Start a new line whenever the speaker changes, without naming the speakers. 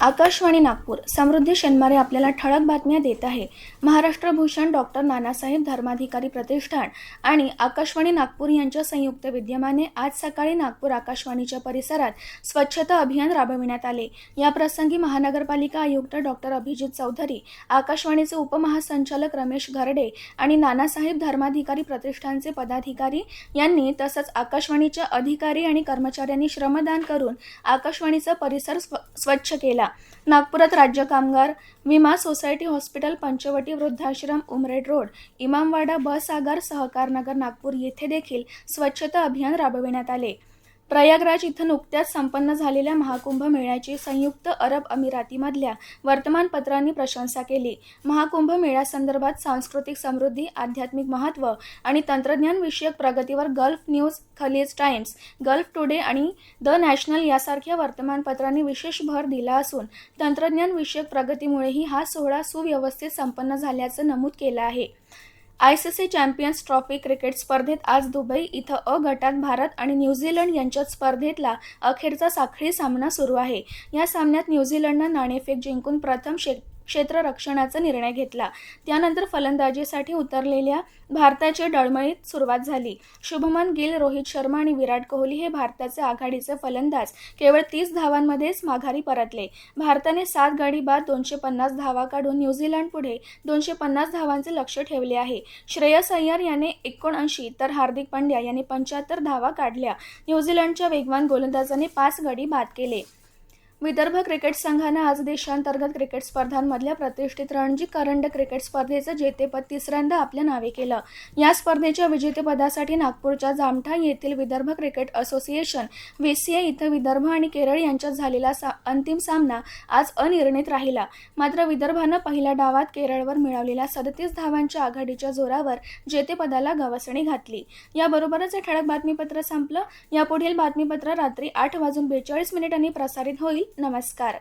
आकाशवाणी नागपूर. समृद्धी शेनमारे आपल्याला ठळक बातम्या देत आहे. महाराष्ट्र भूषण डॉक्टर नानासाहेब धर्माधिकारी प्रतिष्ठान आणि आकाशवाणी नागपूर यांच्या संयुक्त विद्यमाने आज सकाळी नागपूर आकाशवाणीच्या परिसरात स्वच्छता अभियान राबविण्यात आले. या प्रसंगी महानगरपालिका आयुक्त डॉक्टर अभिजित चौधरी आकाशवाणीचे उपमहासंचालक रमेश घरडे आणि नानासाहेब धर्माधिकारी प्रतिष्ठानचे पदाधिकारी यांनी तसंच आकाशवाणीच्या अधिकारी आणि कर्मचाऱ्यांनी श्रमदान करून आकाशवाणीचा परिसर स्व स्वच्छ केला. नागपुरात राज्य कामगार विमा सोसायटी हॉस्पिटल पंचवटी वृद्धाश्रम उमरेड रोड इमामवाडा बसागर सहकारनगर नागपूर येथे देखील स्वच्छता अभियान राबविण्यात आले. प्रयागराज इथं नुकत्याच संपन्न झालेल्या महाकुंभ मेळ्याची संयुक्त अरब अमिरातीमधल्या वर्तमानपत्रांनी प्रशंसा केली. महाकुंभ मेळ्यासंदर्भात सांस्कृतिक समृद्धी आध्यात्मिक महत्त्व आणि तंत्रज्ञानविषयक प्रगतीवर Gulf News Khaleej Times Gulf Today आणि द नॅशनल यासारख्या वर्तमानपत्रांनी विशेष भर दिला असून तंत्रज्ञानविषयक प्रगतीमुळेही हा सोहळा सुव्यवस्थित संपन्न झाल्याचं नमूद केलं आहे. I C C Champions Trophy cricket स्पर्धेत आज दुबई इथं अ गटात भारत आणि न्यूझीलंड यांच्यात स्पर्धेतला अखेरचा साखळी सामना सुरू आहे. या सामन्यात न्यूझीलंडनं नाणेफेक जिंकून प्रथम शे क्षेत्ररक्षणाचा निर्णय घेतला. त्यानंतर फलंदाजीसाठी उतरलेल्या भारताची डळमळीत सुरुवात झाली. शुभमन गिल रोहित शर्मा आणि विराट कोहली हे भारताचे आघाडीचे फलंदाज. केवळ तीस धावांमध्येच माघारी परतले. भारताने सात गाडी बाद दोनशे पन्नास धावा काढून न्यूझीलंड पुढे दोनशे पन्नास धावांचे लक्ष ठेवले आहे. श्रेयस अय्यर याने एकोणऐंशी तर हार्दिक पांड्या यांनी पंच्याहत्तर धावा काढल्या. न्यूझीलंडच्या वेगवान गोलंदाजाने पाच गडी बाद केले. विदर्भ क्रिकेट संघानं आज देशांतर्गत क्रिकेट स्पर्धांमधल्या प्रतिष्ठित रणजी करंड क्रिकेट स्पर्धेचं जेतेपद तिसऱ्यांदा आपल्या नावे केलं. या स्पर्धेच्या विजेतेपदासाठी नागपूरच्या जामठा येथील विदर्भ क्रिकेट असोसिएशन व्हीसीए इथं विदर्भ आणि केरळ यांच्यात झालेला सा अंतिम सामना आज अनिर्णित राहिला. मात्र विदर्भानं पहिल्या डावात केरळवर मिळवलेल्या सदतीस धावांच्या आघाडीच्या जोरावर जेतेपदाला गवसणी घातली. याबरोबरच हे ठळक बातमीपत्र संपलं. यापुढील बातमीपत्र रात्री आठ वाजून बेचाळीस मिनिटांनी प्रसारित होईल. नमस्कार.